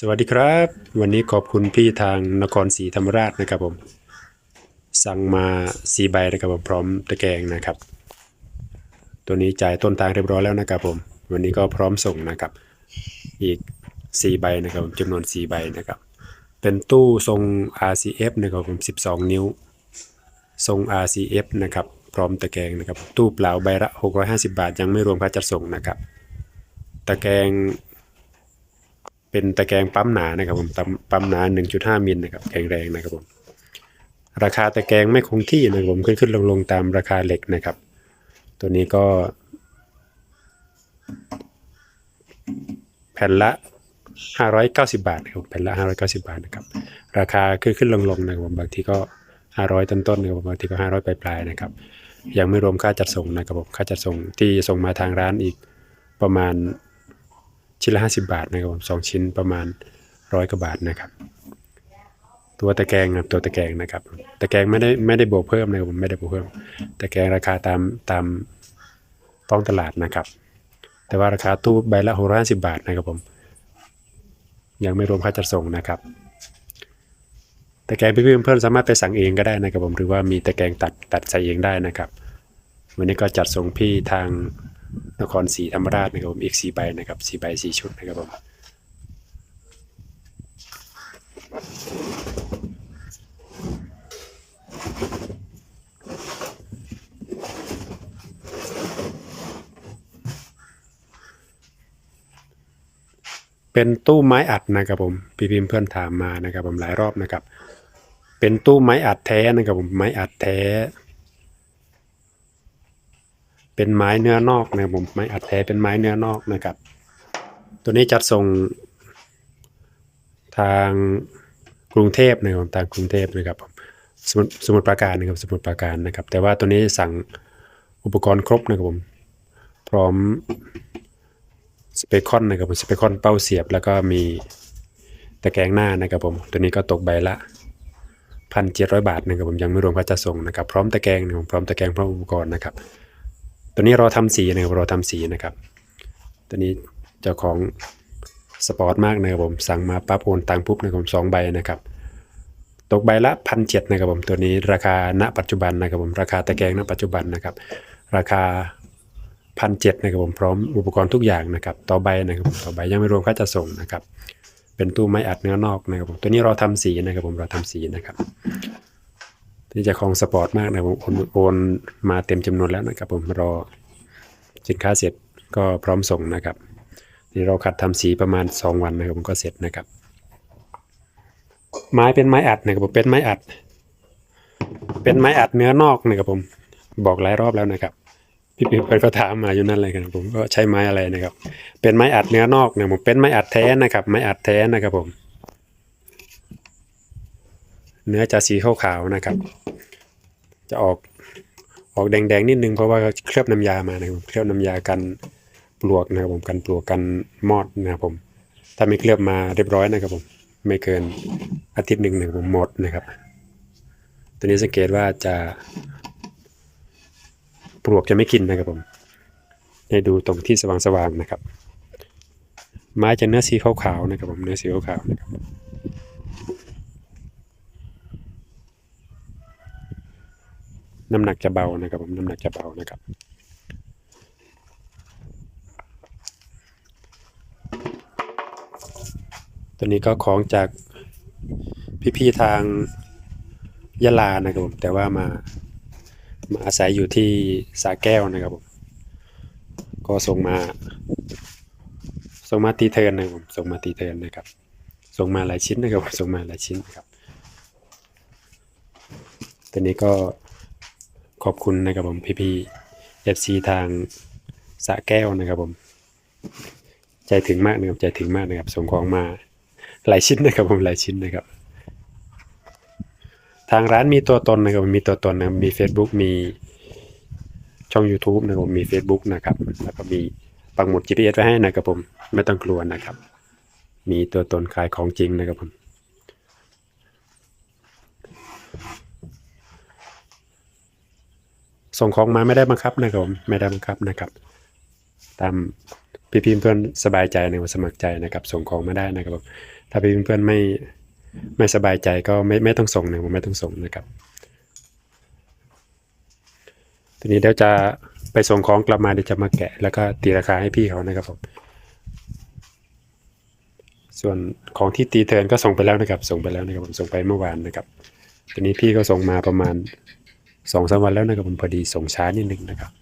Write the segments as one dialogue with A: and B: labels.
A: สวัสดีครับ วันนี้ขอบคุณพี่ทางนครศรีธรรมราชนะครับผม สั่งมาสีใบนะครับผมพร้อมตะแกรงนะครับ ตัวนี้จ่ายต้นทางเรียบร้อยแล้วนะครับผม วันนี้ก็พร้อมส่งนะครับ อีกสี่ใบนะครับผมจำนวนสี่ใบนะครับ เป็นตู้ทรง RCF นะครับผม12นิ้ว ทรง RCF นะครับ พร้อมตะแกรงนะครับ ตู้เปล่าใบละ650บาท ยังไม่รวมค่าจัดส่งนะครับ ตะแกรง เป็นตะแกรงปั๊มหนานะครับผมปั๊มหนา 1.5มิลนะครับแข็งแรงนะครับผมราคาตะแกรงไม่คงที่นะครับผมขึ้นขึ้นลงลงตามราคาเหล็กนะครับ ตัวนี้ก็ แผ่นละ 590 บาทนะครับแผ่นละ 590 บาทนะครับ ราคาขึ้นขึ้นลงลงนะครับผมบางทีก็ 500 ต้นต้นนะครับผมบางทีก็ 500 ปลายปลายนะครับ ยังไม่รวมค่าจัดส่งนะครับผมค่าจัดส่งที่ส่งมาทางร้านอีกประมาณ ชิ้นละ 50 บาทนะครับผมสองชิ้นประมาณร้อยกว่าบาทนะครับ ตัวตะแกรงนะครับตัวตะแกรงนะครับตะแกรงไม่ได้ไม่ได้บวกเพิ่มนะครับผมไม่ได้บวกเพิ่มตะแกรงราคาตามตามท้องตลาดนะครับ แต่ว่าราคาตู้ใบละ650บาทนะครับผม ยังไม่รวมค่าจัดส่งนะครับตะแกรงพี่เพื่อนๆสามารถไปสั่งเองก็ได้นะครับผมหรือว่ามีตะแกรงตัดตัดใส่เองได้นะครับ วันนี้ก็จัดส่งพี่ทาง นครศรีธรรมราชนะครับผมอีกสี่ใบนะครับสี่ใบสี่ชุดนะครับผมเป็นตู้ไม้อัดนะครับผมพี่พิมพ์เพื่อนถามมานะครับผมหลายรอบนะครับ เป็นตู้ไม้อัดแท้นะครับผมไม้อัดแท้ เป็นไม้เนื้อนอกนะครับผมไม้อัดแท้เป็นไม้เนื้อนอกนะครับ ตัวนี้จัดส่งทางกรุงเทพนะครับทางกรุงเทพนะครับสมุทรสมุทรปราการนะครับสมุทรปราการนะครับ แต่ว่าตัวนี้สั่งอุปกรณ์ครบนะครับผมพร้อมสเปคอนนะครับผมสเปคอนเป้าเสียบ แล้วก็มีตะแกรงหน้านะครับผมตัวนี้ก็ตกใบละพันเจ็ดร้อยบาทนะครับผมยังไม่รวมค่าจัดส่งนะครับ พร้อมตะแกรงนะครับพร้อมตะแกรงพร้อมอุปกรณ์นะครับ ตัวนี้เราทำสีนะครับเราทำสีนะครับ ตัวนี้เจ้าของสปอร์ตมากนะครับผมสั่งมาปั๊บโอนตังปุ๊บนะครับผมสองใบนะครับ ตกใบละพันเจ็ดนะครับผมตัวนี้ราคาณปัจจุบันนะครับผมราคาตะแกรงณปัจจุบันนะครับ ราคาพันเจ็ดนะครับผมพร้อมอุปกรณ์ทุกอย่างนะครับ ต่อใบนะครับผมต่อใบยังไม่รวมค่าจัดส่งนะครับ เป็นตู้ไม้อัดเนื้อนอกนะครับผมตัวนี้เราทำสีนะครับผมเราทำสีนะครับ ที่จะของสปอร์ตมากนะครับผมโอนโอนมาเต็มจำนวนแล้วนะครับผมรอสินค้าเสร็จก็พร้อมส่งนะครับนี่เราคัดทำสีประมาณ 2 วันนะครับผมก็เสร็จนะครับ ไม้เป็นไม้อัดนะครับผมเป็นไม้อัด เป็นไม้อัดเนื้อนอกนะครับผมบอกหลายรอบแล้วนะครับพี่ปิ๊บก็ถามมาอยู่นั่นเลยครับผมก็ใช้ไม้อะไรนะครับ เป็นไม้อัดเนื้อนอกนะครับผมเป็นไม้อัดแท้นะครับ ไม้อัดแท้นะครับผม เนื้อจะสีขาวๆนะครับ จะออกออกแดงๆนิดนึงเพราะว่าเคลือบน้ำยามานะครับเคลือบน้ำยากันปลวกนะครับผมกันปลวกกันมอดนะครับผม ถ้าไม่เคลือบมาเรียบร้อยนะครับผมไม่เกินอาทิตย์หนึ่งนะครับผมหมดนะครับ ตัวนี้สังเกตว่าจะปลวกจะไม่กินนะครับผมให้ดูตรงที่สว่างๆนะครับ ไม้จะเนื้อสีขาวๆนะครับผมเนื้อสีขาวๆนะครับ น้ำหนักจะเบานะครับผมน้ำหนักจะเบานะครับตัวนี้ก็ของจากพี่ๆทางยะลานะครับผมแต่ว่ามามาอาศัยอยู่ที่สาแก้วนะครับผมก็ส่งมาส่งมาตีเทินนะครับผมส่งมาตีเทินนะครับส่งมาหลายชิ้นนะครับผมส่งมาหลายชิ้นนะครับตัวนี้ก็ ขอบคุณนะครับผมพี่พี่เอฟซีทางสะแก้วนะครับผม ใจถึงมากนะครับใจถึงมากนะครับส่งของมา หลายชิ้นนะครับผมหลายชิ้นนะครับ ทางร้านมีตัวตนนะครับมีตัวตนนะมี Facebook มีช่อง YouTube นะครับผมมี Facebook นะครับ แล้วก็มีปักหมุด GPS ไว้ให้นะครับผม ไม่ต้องกลัวนะครับ มีตัวตนขายของจริงนะครับผม ส่งของมาไม่ได้บังคับนะครับผมไม่ได้บังคับนะครับ ตามพี่พิมเพื่อนสบายใจนะสมัครใจนะครับ ส่งของมาได้นะครับผมถ้าพี่เพื่อนไม่ไม่สบายใจก็ไม่ไม่ต้องส่งนะผมไม่ต้องส่งนะครับ ทีนี้เดี๋ยวจะไปส่งของกลับมาเดี๋ยวจะมาแกะ แล้วก็ตีราคาให้พี่เขานะครับผมส่วนของที่ตีเทินก็ส่งไปแล้วนะครับ ส่งไปแล้วนะครับผมส่งไปเมื่อวานนะครับทีนี้พี่ก็ส่งมาประมาณ สองสามวันแล้วนะครับผมพอดีส่งช้านิดนึงนะครับ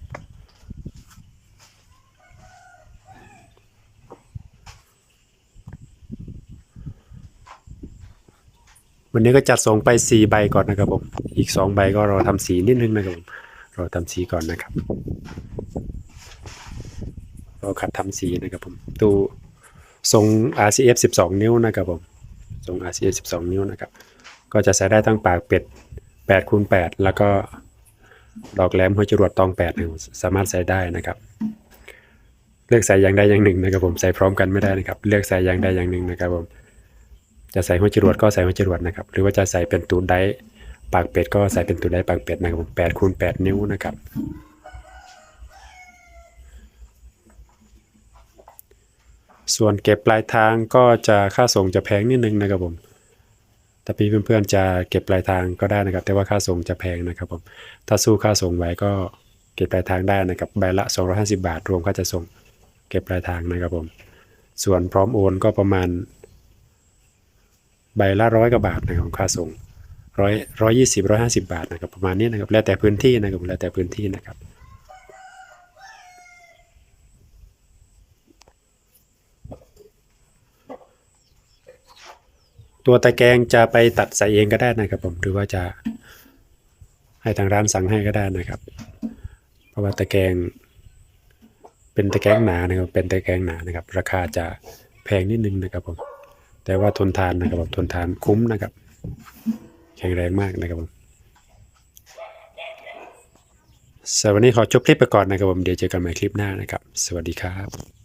A: วันนี้ก็จัดส่งไปสี่ใบก่อนนะครับผมอีกสองใบก็รอทำสีนิดนึงนะครับผมรอทำสีก่อนนะครับรอขัดทำสีนะครับผมตู้ทรง RCF 12 นิ้วนะครับผมทรง RCF 12 นิ้วนะครับ ก็จะใส่ได้ทั้งปากเป็ด 8คูณ8แล้วก็ดอกแหลมหัวจรวดตอง8นะครับสามารถใส่ได้นะครับ เลือกใส่อย่างใดอย่างหนึ่งนะครับ ผมใส่พร้อมกันไม่ได้นะครับ เลือกใส่อย่างใดอย่างหนึ่งนะครับ ผม จะใส่หัวจรวดก็ใส่หัวจรวดนะครับ หรือว่าจะใส่เป็นตูดไดร์ปากเป็ดก็ใส่เป็นตูดไดร์ปากเป็ดนะครับผม8คูณ8นิ้วนะครับส่วนเก็บปลายทางก็จะค่าส่งจะแพงนิดนึงนะครับผม ถ้าพี่เพื่อนๆจะเก็บปลายทางก็ได้นะครับ แต่ว่าค่าส่งจะแพงนะครับผมถ้าสู้ค่าส่งไหวก็เก็บปลายทางได้นะครับใบละ 250 บาท รวมค่าจะส่งเก็บปลายทางนะครับผม ส่วนพร้อมโอนก็ประมาณ ใบละร้อยกว่าบาทนะครับค่าส่งร้อยร้อยยี่สิบร้อยห้าสิบาทนะครับประมาณนี้นะครับแล้วแต่พื้นที่นะครับแล้วแต่พื้นที่นะครับ ตัวตะแกรงจะไปตัดใส่เองก็ได้นะครับ ผมหรือว่าจะให้ทางร้านสั่งให้ก็ได้นะครับ เพราะว่าตะแกรงเป็นตะแกรงหนานะครับ เป็นตะแกรงหนานะครับ ราคาจะแพงนิดนึงนะครับผมแต่ว่าทนทานนะครับผมทนทานคุ้มนะครับ แข็งแรงมากนะครับผมสำหรับวันนี้ขอจบคลิปไปก่อนนะครับผมเดี๋ยวเจอกันใหม่คลิปหน้านะครับ สวัสดีครับ